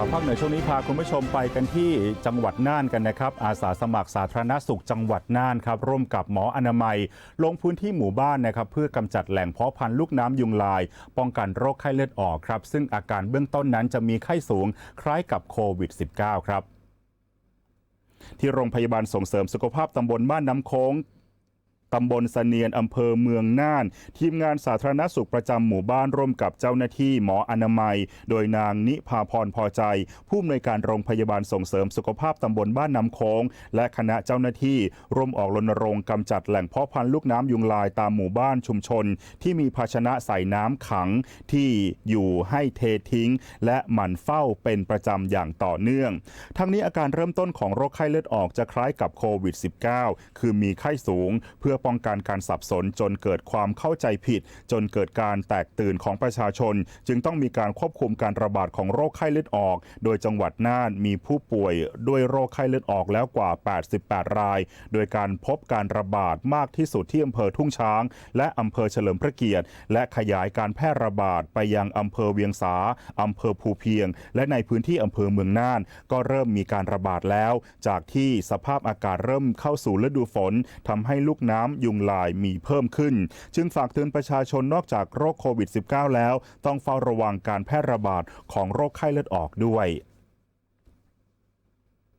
ข่าวภาคเหนือช่วงนี้พาคุณผู้ชมไปกันที่จังหวัดน่านกันนะครับ อาสาสมัครสาธารณสุขจังหวัดน่านครับร่วมกับหมออนามัย ลงพื้นที่หมู่บ้านนะครับเพื่อกำจัดแหล่งเพาะพันธุ์ลูกน้ำยุงลาย ป้องกันโรคไข้เลือดออกครับ ซึ่งอาการเบื้องต้นนั้นจะมีไข้สูงคล้ายกับโควิด -19 ครับที่โรงพยาบาลส่งเสริมสุขภาพตำบลบ้านน้ำโค้ง ตำบลเสนียนอำเภอเมืองน่าน ทีมงานสาธารณสุขประจำหมู่บ้านร่วมกับเจ้าหน้าที่หมออนามัย โดยนางนิพาพรพอใจ ผู้อำนวยการโรงพยาบาลส่งเสริมสุขภาพตำบลบ้านน้ำโค้ง และคณะเจ้าหน้าที่ร่วมออกรณรงค์กำจัดแหล่งเพาะพันธุ์ลูกน้ำยุงลายตามหมู่บ้านชุมชน ที่มีภาชนะใส่น้ำขังที่อยู่ให้เททิ้ง และหมั่นเฝ้าเป็นประจำอย่างต่อเนื่อง ทั้งนี้อาการเริ่มต้นของโรคไข้เลือดออกจะคล้ายกับโควิด -19 คือมีไข้สูงเพื่ออป้องกันการสับสนจนเกิดความเข้าใจผิด จนเกิดการแตกตื่นของประชาชน จึงต้องมีการควบคุมการระบาดของโรคไข้เลือดออก โดยจังหวัดน่านมีผู้ป่วยด้วยโรคไข้เลือดออกแล้วกว่า 88 ราย โดยการพบการระบาดมากที่สุดที่อำเภอทุ่งช้าง และอำเภอเฉลิมพระเกียรติ และขยายการแพร่ระบาดไปยังอำเภอเวียงสาอำเภอภูเพียง และในพื้นที่อำเภอเมืองน่าน ก็เริ่มมีการระบาดแล้ว จากที่สภาพอากาศเริ่มเข้าสู่ฤดูฝนทำให้ลูกน้ำยุงลายมีเพิ่มขึ้น จึงฝากเตือนประชาชนนอกจากโรคโควิด -19 แล้ว ต้องเฝ้าระวังการแพร่ระบาดของโรคไข้เลือดออกด้วย